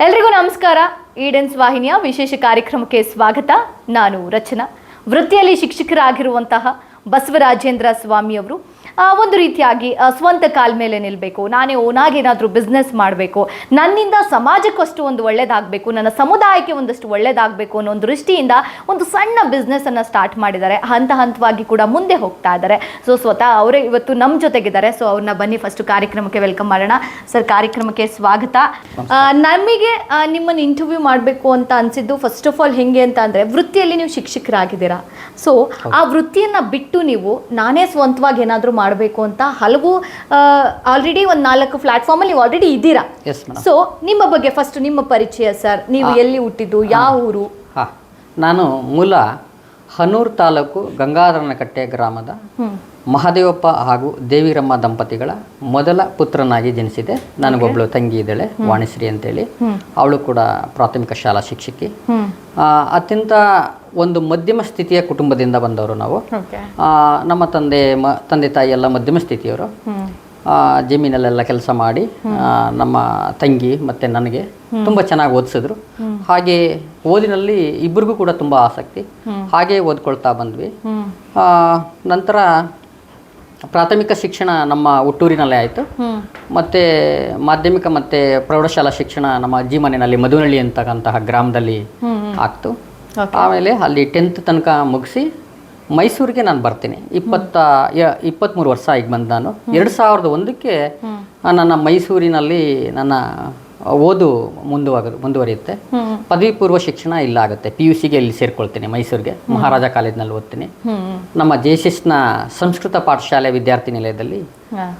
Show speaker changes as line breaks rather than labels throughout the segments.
ಎಲ್ರಿಗೂ ನಮಸ್ಕಾರ. ಈಡೆನ್ಸ್ ವಾಹಿನಿಯ ವಿಶೇಷ ಕಾರ್ಯಕ್ರಮಕ್ಕೆ ಸ್ವಾಗತ. ನಾನು ರಚನಾ. ವೃತ್ತಿಯಲ್ಲಿ ಶಿಕ್ಷಕರಾಗಿರುವಂತಹ ಬಸವರಾಜೇಂದ್ರ ಸ್ವಾಮಿಯವರು ಒಂದು ರೀತಿಯಾಗಿ ಸ್ವಂತ ಕಾಲ ಮೇಲೆ ನಿಲ್ಬೇಕು. ನಾನೇ ಓನಾಗಿ ಏನಾದರೂ ಬಿಸ್ನೆಸ್ ಮಾಡಬೇಕು. ನನ್ನಿಂದ ಸಮಾಜಕ್ಕಷ್ಟು ಒಂದು ಒಳ್ಳೇದಾಗಬೇಕು ನನ್ನ ಸಮುದಾಯಕ್ಕೆ ಒಂದಷ್ಟು ಒಳ್ಳೇದಾಗಬೇಕು ಅನ್ನೋ ಒಂದು ದೃಷ್ಟಿಯಿಂದ ಒಂದು ಸಣ್ಣ ಬಿಸ್ನೆಸ್ಸನ್ನು ಸ್ಟಾರ್ಟ್ ಮಾಡಿದ್ದಾರೆ. ಹಂತ ಹಂತವಾಗಿ ಕೂಡ ಮುಂದೆ ಹೋಗ್ತಾ ಇದ್ದಾರೆ. ಸೊ ಸ್ವತಃ ಅವರೇ ಇವತ್ತು ನಮ್ಮ ಜೊತೆಗಿದ್ದಾರೆ. ಸೊ ಅವ್ರನ್ನ ಬನ್ನಿ ಫಸ್ಟ್ ಕಾರ್ಯಕ್ರಮಕ್ಕೆ ವೆಲ್ಕಮ್ ಮಾಡೋಣ. ಸರ್ ಕಾರ್ಯಕ್ರಮಕ್ಕೆ ಸ್ವಾಗತ. ನಮಗೆ ನಿಮ್ಮನ್ನ ಇಂಟರ್ವ್ಯೂ ಮಾಡಬೇಕು ಅಂತ ಅನ್ಸಿದ್ದು ಫಸ್ಟ್ ಆಫ್ ಆಲ್ ಹೆಂಗೆ ಅಂತ ಅಂದ್ರೆ ವೃತ್ತಿಯಲ್ಲಿ ನೀವು ಶಿಕ್ಷಕರಾಗಿದ್ದೀರಾ. ಸೊ ಆ ವೃತ್ತಿಯನ್ನ ಬಿಟ್ಟು ನೀವು ನಾನೇ ಸ್ವಂತವಾಗಿ ಏನಾದರೂ ಮಾಡಬೇಕು ಅಂತ ಹಲವು ಆಲ್ರೆಡಿ ಒಂದು ನಾಲ್ಕು ಪ್ಲಾಟ್ಫಾರ್ಮಲ್ಲಿ ನೀವು ಆಲ್ರೆಡಿ ಇದ್ದೀರಾ? ಸೊ ನಿಮ್ಮ ಬಗ್ಗೆ ಫಸ್ಟ್ ನಿಮ್ಮ ಪರಿಚಯ ಸರ್ ನೀವು ಎಲ್ಲಿ ಹುಟ್ಟಿದ್ದು ಯಾವ ಊರು?
ಹಾಂ. ನಾನು ಮೂಲ ಹನೂರು ತಾಲೂಕು ಗಂಗಾಧರನಕಟ್ಟೆ ಗ್ರಾಮದ ಮಹದೇವಪ್ಪ ಹಾಗೂ ದೇವಿರಮ್ಮ ದಂಪತಿಗಳ ಮೊದಲ ಪುತ್ರನಾಗಿ ಜನಿಸಿದೆ. ನನಗೊಬ್ಳು ತಂಗಿ ಇದ್ದಾಳೆ ವಾಣಿಶ್ರೀ ಅಂತೇಳಿ. ಅವಳು ಕೂಡ ಪ್ರಾಥಮಿಕ ಶಾಲಾ ಶಿಕ್ಷಕಿ. ಅತ್ಯಂತ ಒಂದು ಮಧ್ಯಮ ಸ್ಥಿತಿಯ ಕುಟುಂಬದಿಂದ ಬಂದವರು ನಾವು. ನಮ್ಮ ತಂದೆ ಮ ತಂದೆ ತಾಯಿ ಎಲ್ಲ ಮಧ್ಯಮ ಸ್ಥಿತಿಯವರು. ಜಮೀನಲ್ಲೆಲ್ಲ ಕೆಲಸ ಮಾಡಿ ನಮ್ಮ ತಂಗಿ ಮತ್ತು ನನಗೆ ತುಂಬ ಚೆನ್ನಾಗಿ ಓದಿಸಿದ್ರು. ಹಾಗೆ ಓದಿನಲ್ಲಿ ಇಬ್ಬರಿಗೂ ಕೂಡ ತುಂಬ ಆಸಕ್ತಿ. ಹಾಗೆ ಓದ್ಕೊಳ್ತಾ ಬಂದ್ವಿ. ಆ, ನಂತರ ಪ್ರಾಥಮಿಕ ಶಿಕ್ಷಣ ನಮ್ಮ ಹುಟ್ಟೂರಿನಲ್ಲೇ ಆಯಿತು. ಮತ್ತು ಮಾಧ್ಯಮಿಕ ಮತ್ತು ಪ್ರೌಢಶಾಲಾ ಶಿಕ್ಷಣ ನಮ್ಮ ಅಜ್ಜಿ ಮನೆಯಲ್ಲಿ ಮಧುನಳ್ಳಿ ಅಂತಕ್ಕಂತಹ ಗ್ರಾಮದಲ್ಲಿ ಆಗ್ತು. ಆಮೇಲೆ ಅಲ್ಲಿ ಟೆಂತ್ ತನಕ ಮುಗಿಸಿ ಮೈಸೂರಿಗೆ ನಾನು ಬರ್ತೀನಿ. ಇಪ್ಪತ್ತ ಇಪ್ಪತ್ತ್ಮೂರು ವರ್ಷ ಈಗ ಬಂದು ನಾನು. ಎರಡು ಸಾವಿರದ ಒಂದಕ್ಕೆ ನನ್ನ ಮೈಸೂರಿನಲ್ಲಿ ನನ್ನ ಓದು ಮುಂದುವಾಗ ಮುಂದುವರಿಯುತ್ತೆ. ಪದವಿ ಪೂರ್ವ ಶಿಕ್ಷಣ ಇಲ್ಲ ಆಗುತ್ತೆ. ಪಿ ಯು ಸಿಗೆ ಇಲ್ಲಿ ಸೇರ್ಕೊಳ್ತೀನಿ ಮೈಸೂರಿಗೆ. ಮಹಾರಾಜ ಕಾಲೇಜ್ನಲ್ಲಿ ಓದ್ತೀನಿ. ನಮ್ಮ ಜೇಸಿಸ್ನ ಸಂಸ್ಕೃತ ಪಾಠಶಾಲೆ ವಿದ್ಯಾರ್ಥಿ ನಿಲಯದಲ್ಲಿ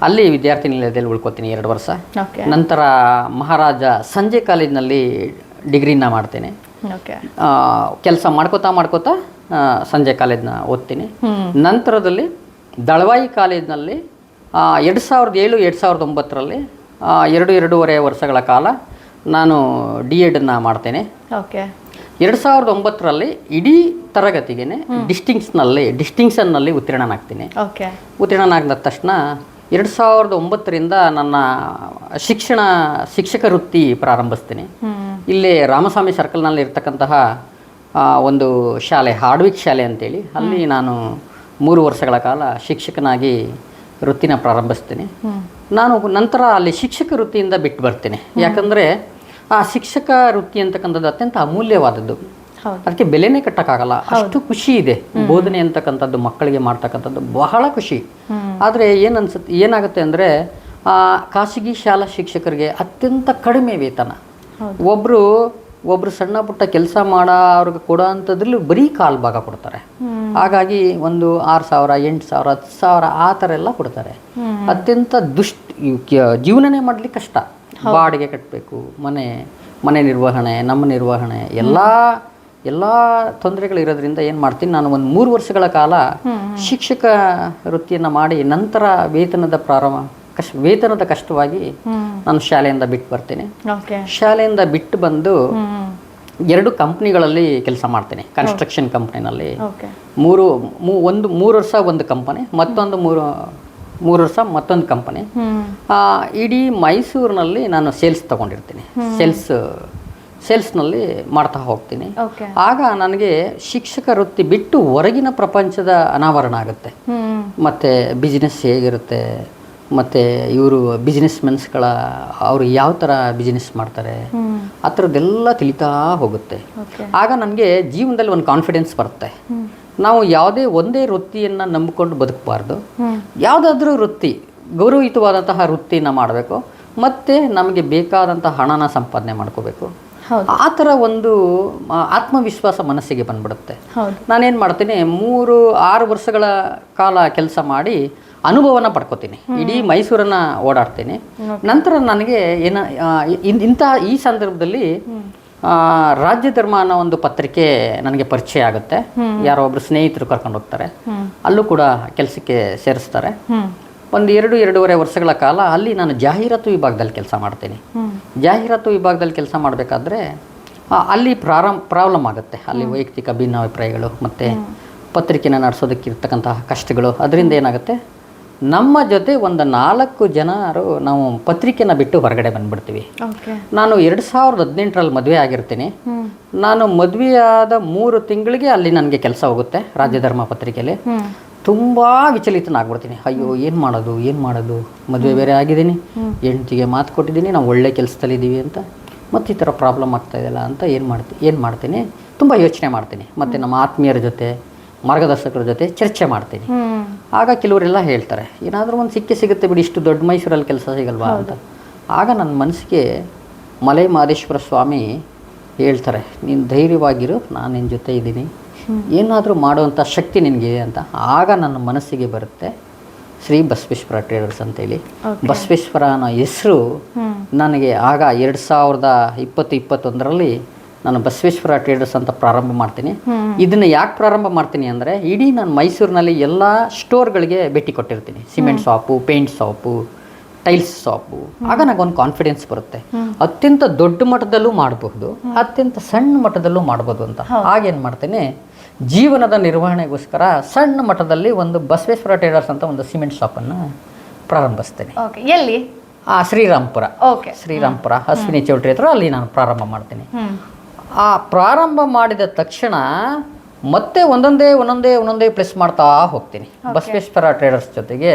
ಅಲ್ಲಿ ವಿದ್ಯಾರ್ಥಿ ನಿಲಯದಲ್ಲಿ ಉಳ್ಕೊತೀನಿ ಎರಡು ವರ್ಷ. ನಂತರ ಮಹಾರಾಜ ಸಂಜೆ ಕಾಲೇಜ್ನಲ್ಲಿ ಡಿಗ್ರಿನ ಮಾಡ್ತೇನೆ. ಕೆಲಸ ಮಾಡ್ಕೋತಾ ಮಾಡ್ಕೋತಾ ಸಂಜೆ ಕಾಲೇಜ್ನ ಓದ್ತೀನಿ. ನಂತರದಲ್ಲಿ ದಳವಾಯಿ ಕಾಲೇಜ್ನಲ್ಲಿ ಎರಡು ಸಾವಿರದ ಏಳು ಎರಡು ಸಾವಿರದ ಒಂಬತ್ತರಲ್ಲಿ ಎರಡು ಎರಡೂವರೆ ವರ್ಷಗಳ ಕಾಲ ನಾನು ಡಿ ಎಡ್ನ ಮಾಡ್ತೇನೆ.
ಓಕೆ.
ಎರಡು ಸಾವಿರದ ಒಂಬತ್ತರಲ್ಲಿ ಇಡೀ ತರಗತಿಗೆ ಡಿಸ್ಟಿಂಕ್ಷನ್ನಲ್ಲಿ ಡಿಸ್ಟಿಂಕ್ಷನ್ನಲ್ಲಿ ಉತ್ತೀರ್ಣನಾಗ್ತೀನಿ
ಓಕೆ.
ಉತ್ತೀರ್ಣನಾಗಿದ ತಕ್ಷಣ ಎರಡು ಸಾವಿರದ ಒಂಬತ್ತರಿಂದ ನನ್ನ ಶಿಕ್ಷಣ ಶಿಕ್ಷಕ ವೃತ್ತಿ ಪ್ರಾರಂಭಿಸ್ತೀನಿ. ಇಲ್ಲಿ ರಾಮಸ್ವಾಮಿ ಸರ್ಕಲ್ನಲ್ಲಿ ಇರ್ತಕ್ಕಂತಹ ಒಂದು ಶಾಲೆ ಹಾರ್ಡ್ವಿಕ್ ಶಾಲೆ ಅಂತೇಳಿ. ಅಲ್ಲಿ ನಾನು ಮೂರು ವರ್ಷಗಳ ಕಾಲ ಶಿಕ್ಷಕನಾಗಿ ವೃತ್ತಿನ ಪ್ರಾರಂಭಿಸ್ತೇನೆ. ನಾನು ನಂತರ ಅಲ್ಲಿ ಶಿಕ್ಷಕ ವೃತ್ತಿಯಿಂದ ಬಿಟ್ಟು ಬರ್ತೇನೆ. ಯಾಕಂದರೆ ಆ ಶಿಕ್ಷಕ ವೃತ್ತಿ ಅಂತಕ್ಕಂಥದ್ದು ಅತ್ಯಂತ ಅಮೂಲ್ಯವಾದದ್ದು. ಅದಕ್ಕೆ ಬೆಲೆನೇ ಕಟ್ಟಕ್ಕಾಗಲ್ಲ. ಅಷ್ಟು ಖುಷಿ ಇದೆ. ಬೋಧನೆ ಅಂತಕ್ಕಂಥದ್ದು ಮಕ್ಕಳಿಗೆ ಮಾಡ್ತಕ್ಕಂಥದ್ದು ಬಹಳ ಖುಷಿ. ಆದರೆ ಏನನ್ಸುತ್ತೆ ಅನ್ಸುತ್ತೆ ಏನಾಗುತ್ತೆ ಅಂದರೆ ಖಾಸಗಿ ಶಾಲಾ ಶಿಕ್ಷಕರಿಗೆ ಅತ್ಯಂತ ಕಡಿಮೆ ವೇತನ. ಒಬ್ಬರು ಒಬ್ಬರು ಸಣ್ಣ ಪುಟ್ಟ ಕೆಲಸ ಮಾಡೋ ಅವ್ರಿಗೆ ಕೊಡೋ ಅಂಥದ್ರಲ್ಲಿ ಬರೀ ಕಾಲು ಭಾಗ ಕೊಡ್ತಾರೆ. ಹಾಗಾಗಿ ಒಂದು ಆರು ಸಾವಿರ ಎಂಟು ಸಾವಿರ ಹತ್ತು ಸಾವಿರ ಆ ಥರ ಎಲ್ಲ ಕೊಡ್ತಾರೆ. ಅತ್ಯಂತ ದುಷ್ಟ ಜೀವನನೇ ಮಾಡಲಿಕ್ಕೆ ಕಷ್ಟ. ಬಾಡಿಗೆ ಕಟ್ಟಬೇಕು ಮನೆ ಮನೆ ನಿರ್ವಹಣೆ ನಮ್ಮ ನಿರ್ವಹಣೆ ಎಲ್ಲ ಎಲ್ಲ ತೊಂದರೆಗಳು ಇರೋದ್ರಿಂದ ಏನು ಮಾಡ್ತೀನಿ ನಾನು ಒಂದು ಮೂರು ವರ್ಷಗಳ ಕಾಲ ಶಿಕ್ಷಕ ವೃತ್ತಿಯನ್ನು ಮಾಡಿ ನಂತರ ವೇತನದ ಪ್ರಾರಂಭ ಕಷ್ಟ ವೇತನದ ಕಷ್ಟವಾಗಿ ನಾನು ಶಾಲೆಯಿಂದ ಬಿಟ್ಟು ಬರ್ತೀನಿ. ಶಾಲೆಯಿಂದ ಬಿಟ್ಟು ಬಂದು ಎರಡು ಕಂಪ್ನಿಗಳಲ್ಲಿ ಕೆಲಸ ಮಾಡ್ತೇನೆ. ಕನ್ಸ್ಟ್ರಕ್ಷನ್ ಕಂಪ್ನಿನಲ್ಲಿ ಮೂರು ಒಂದು ಮೂರು ವರ್ಷ ಒಂದು ಕಂಪನಿ ಮತ್ತೊಂದು ಮೂರು ಮೂರು ವರ್ಷ ಮತ್ತೊಂದು ಕಂಪನಿ. ಇಡೀ ಮೈಸೂರಿನಲ್ಲಿ ನಾನು ಸೇಲ್ಸ್ ತಗೊಂಡಿರ್ತೀನಿ. ಸೇಲ್ಸ್ ಸೇಲ್ಸ್ನಲ್ಲಿ ಮಾಡ್ತಾ ಹೋಗ್ತೀನಿ. ಆಗ ನನಗೆ ಶಿಕ್ಷಕ ವೃತ್ತಿ ಬಿಟ್ಟು ಹೊರಗಿನ ಪ್ರಪಂಚದ ಅನಾವರಣ ಆಗುತ್ತೆ. ಮತ್ತು ಬಿಸ್ನೆಸ್ ಹೇಗಿರುತ್ತೆ? ಮತ್ತು ಇವರು ಬಿಸ್ನೆಸ್ ಮೆನ್ಸ್ಗಳ ಅವರು ಯಾವ ಥರ ಬಿಸ್ನೆಸ್ ಮಾಡ್ತಾರೆ ಆ ಥರದ್ದೆಲ್ಲ ತಿಳಿತಾ ಹೋಗುತ್ತೆ. ಆಗ ನನಗೆ ಜೀವನದಲ್ಲಿ ಒಂದು ಕಾನ್ಫಿಡೆನ್ಸ್ ಬರುತ್ತೆ. ನಾವು ಯಾವುದೇ ಒಂದೇ ವೃತ್ತಿಯನ್ನು ನಂಬಿಕೊಂಡು ಬದುಕಬಾರ್ದು. ಯಾವುದಾದ್ರೂ ವೃತ್ತಿ ಗೌರವಯುತವಾದಂತಹ ವೃತ್ತಿನ ಮಾಡಬೇಕು ಮತ್ತು ನಮಗೆ ಬೇಕಾದಂಥ ಹಣನ ಸಂಪಾದನೆ ಮಾಡ್ಕೋಬೇಕು. ಆ ಥರ ಒಂದು ಆತ್ಮವಿಶ್ವಾಸ ಮನಸ್ಸಿಗೆ ಬಂದ್ಬಿಡುತ್ತೆ. ನಾನೇನು ಮಾಡ್ತೀನಿ ಮೂರು ಆರು ವರ್ಷಗಳ ಕಾಲ ಕೆಲಸ ಮಾಡಿ ಅನುಭವನ ಪಡ್ಕೋತೀನಿ. ಇಡೀ ಮೈಸೂರನ್ನ ಓಡಾಡ್ತೀನಿ. ನಂತರ ನನಗೆ ಏನ ಇಂತಹ ಈ ಸಂದರ್ಭದಲ್ಲಿ ರಾಜ್ಯ ಧರ್ಮ ಅನ್ನೋ ಒಂದು ಪತ್ರಿಕೆ ನನಗೆ ಪರಿಚಯ ಆಗುತ್ತೆ. ಯಾರೋ ಒಬ್ರು ಸ್ನೇಹಿತರು ಕರ್ಕೊಂಡು ಹೋಗ್ತಾರೆ. ಅಲ್ಲೂ ಕೂಡ ಕೆಲಸಕ್ಕೆ ಸೇರಿಸ್ತಾರೆ. ಒಂದು ಎರಡು ಎರಡೂವರೆ ವರ್ಷಗಳ ಕಾಲ ಅಲ್ಲಿ ನಾನು ಜಾಹೀರಾತು ವಿಭಾಗದಲ್ಲಿ ಕೆಲಸ ಮಾಡ್ತೀನಿ. ಜಾಹೀರಾತು ವಿಭಾಗದಲ್ಲಿ ಕೆಲಸ ಮಾಡಬೇಕಾದ್ರೆ ಅಲ್ಲಿ ಪ್ರಾರಂ ಪ್ರಾಬ್ಲಮ್ ಆಗುತ್ತೆ. ಅಲ್ಲಿ ವೈಯಕ್ತಿಕ ಭಿನ್ನಾಭಿಪ್ರಾಯಗಳು ಮತ್ತು ಪತ್ರಿಕೆನ ನಡೆಸೋದಕ್ಕಿರ್ತಕ್ಕಂತಹ ಕಷ್ಟಗಳು. ಅದರಿಂದ ಏನಾಗುತ್ತೆ? ನಮ್ಮ ಜೊತೆ ಒಂದು ನಾಲ್ಕು ಜನರು ನಾವು ಪತ್ರಿಕೆನ ಬಿಟ್ಟು ಹೊರಗಡೆ ಬಂದ್ಬಿಡ್ತೀವಿ. ನಾನು ಎರಡು ಸಾವಿರದ ಹದಿನೆಂಟರಲ್ಲಿ ಮದುವೆ ಆಗಿರ್ತೀನಿ. ನಾನು ಮದುವೆಯಾದ ಮೂರು ತಿಂಗಳಿಗೆ ಅಲ್ಲಿ ನನಗೆ ಕೆಲಸ ಹೋಗುತ್ತೆ ರಾಜ್ಯಧರ್ಮ ಪತ್ರಿಕೆಯಲ್ಲಿ ತುಂಬ ವಿಚಲಿತನಾಗ್ಬಿಡ್ತೀನಿ. ಅಯ್ಯೋ ಏನು ಮಾಡೋದು ಏನು ಮಾಡೋದು? ಮದುವೆ ಬೇರೆ ಆಗಿದ್ದೀನಿ. ಹೆಂಡ್ತಿಗೆ ಮಾತು ಕೊಟ್ಟಿದ್ದೀನಿ ನಾವು ಒಳ್ಳೆ ಕೆಲಸದಲ್ಲಿದ್ದೀವಿ ಅಂತ. ಮತ್ತು ಈ ಥರ ಪ್ರಾಬ್ಲಮ್ ಆಗ್ತಾ ಇದೆಯಲ್ಲ ಅಂತ ಏನು ಮಾಡ್ತೀನಿ ಏನು ಮಾಡ್ತೀನಿ? ತುಂಬ ಯೋಚನೆ ಮಾಡ್ತೀನಿ. ಮತ್ತು ನಮ್ಮ ಆತ್ಮೀಯರ ಜೊತೆ ಮಾರ್ಗದರ್ಶಕರ ಜೊತೆ ಚರ್ಚೆ ಮಾಡ್ತೀನಿ. ಆಗ ಕೆಲವರೆಲ್ಲ ಹೇಳ್ತಾರೆ ಏನಾದರೂ ಒಂದು ಸಿಕ್ಕಿ ಸಿಗುತ್ತೆ ಬಿಡಿ ಇಷ್ಟು ದೊಡ್ಡ ಮೈಸೂರಲ್ಲಿ ಕೆಲಸ ಸಿಗಲ್ವಾ ಅಂತ. ಆಗ ನನ್ನ ಮನಸ್ಸಿಗೆ ಮಲೆ ಮಹದೇಶ್ವರ ಸ್ವಾಮಿ ಹೇಳ್ತಾರೆ ನೀನು ಧೈರ್ಯವಾಗಿರು ನಾನು ನಿನ್ನ ಜೊತೆ ಇದ್ದೀನಿ. ಏನಾದರೂ ಮಾಡುವಂಥ ಶಕ್ತಿ ನಿನಗಿದೆ ಅಂತ. ಆಗ ನನ್ನ ಮನಸ್ಸಿಗೆ ಬರುತ್ತೆ ಶ್ರೀ ಬಸವೇಶ್ವರ ಟ್ರೇಡರ್ಸ್ ಅಂತೇಳಿ. ಬಸವೇಶ್ವರ ಅನ್ನೋ ಹೆಸರು ನನಗೆ ಆಗ ಎರಡು ಸಾವಿರದ ಇಪ್ಪತ್ತು ಇಪ್ಪತ್ತೊಂದರಲ್ಲಿ ನಾನು ಬಸವೇಶ್ವರ ಟ್ರೇಡರ್ಸ್ ಅಂತ ಪ್ರಾರಂಭ ಮಾಡ್ತೀನಿ. ಇದನ್ನ ಯಾಕೆ ಪ್ರಾರಂಭ ಮಾಡ್ತೀನಿ ಅಂದರೆ ಇಡೀ ನಾನು ಮೈಸೂರಿನಲ್ಲಿ ಎಲ್ಲ ಸ್ಟೋರ್ಗಳಿಗೆ ಭೇಟಿ ಕೊಟ್ಟಿರ್ತೀನಿ. Cement shop paint shop tiles shop. ಆಗ ನನಗೊಂದು ಕಾನ್ಫಿಡೆನ್ಸ್ ಬರುತ್ತೆ. ಅತ್ಯಂತ ದೊಡ್ಡ ಮಟ್ಟದಲ್ಲೂ ಮಾಡಬಹುದು ಅತ್ಯಂತ ಸಣ್ಣ ಮಟ್ಟದಲ್ಲೂ ಮಾಡ್ಬೋದು ಅಂತ. ಆಗೇನು ಮಾಡ್ತೀನಿ ಜೀವನದ ನಿರ್ವಹಣೆಗೋಸ್ಕರ ಸಣ್ಣ ಮಟ್ಟದಲ್ಲಿ ಒಂದು ಬಸವೇಶ್ವರ ಟ್ರೇಡರ್ಸ್ ಅಂತ ಒಂದು ಸಿಮೆಂಟ್ ಶಾಪನ್ನು ಪ್ರಾರಂಭಿಸ್ತೇನೆ.
ಎಲ್ಲಿ?
ಆ ಶ್ರೀರಾಮ್ಪುರ.
ಓಕೆ
ಶ್ರೀರಾಮ್ಪುರ ಅಶ್ವಿನಿ ಚೌಟ್ರಿ ಹತ್ರ ಅಲ್ಲಿ ನಾನು ಪ್ರಾರಂಭ ಮಾಡ್ತೀನಿ. ಆ ಪ್ರಾರಂಭ ಮಾಡಿದ ತಕ್ಷಣ ಮತ್ತೆ ಒಂದೊಂದೇ ಒಂದೊಂದೇ ಒಂದೊಂದೇ ಪ್ಲೇಸ್ ಮಾಡ್ತಾ ಹೋಗ್ತೀನಿ. ಬಸವೇಶ್ವರ ಟ್ರೇಡರ್ಸ್ ಜೊತೆಗೆ